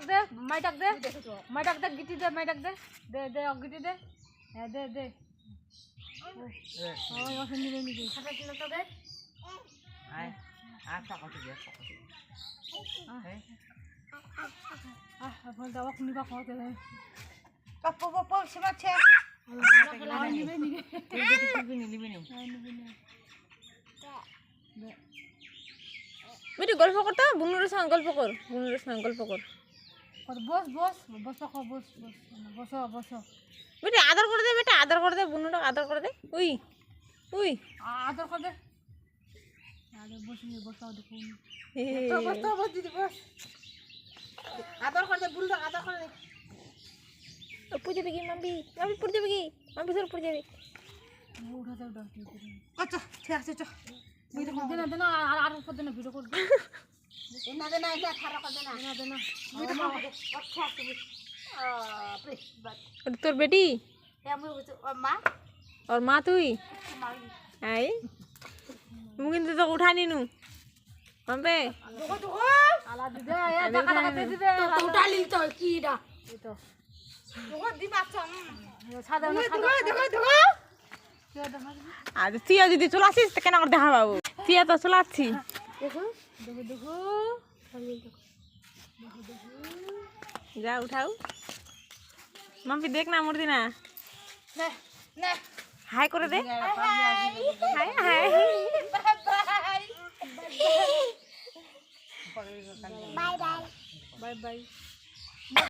ডাক দে মাই ডাক দে মাই ডাক দে গিটি দে মাই ডাক দে দে দে অগিটি দে হ্যাঁ দে দে। গল্প করতো বুনুরের সঙ্গে গল্প কর বুনুরের সঙ্গে গল্প কর। বস বস বস বস বস বসো বসো। বেটি আদর করে দে বেটা আদর করে দে বুনুটা আদর করে দে। We we. আদর কর দে। আরে বস নিয়ে বসাও দেখুন বস বস দিদি বস। আদর করে দে বুলদা আদর করে দে। ও, পড়ে মাম্বি? মাম্বি পড়ে যাবে কি? মাম্বি তোর পড়ে যাবে। উঠাতে উঠা আচ্ছা ঠিক আছে চ। না আর আর না কর না না না না ভিডিও করে তোর বেটি? ওর মা। তুই? আই মু কিন্তু তো উঠা নিনু। মাম্বে দেখো দেখো আলা দিদে এ টাকা টাকা দিবে তো। উঠালি তো এই তো দেখো। দেখো দেখো। দেখো যা উঠাও। মাম্পি দেখ না মূর্তি না। না না। হাই করে দে। Hi hi. Bye bye. Bye bye.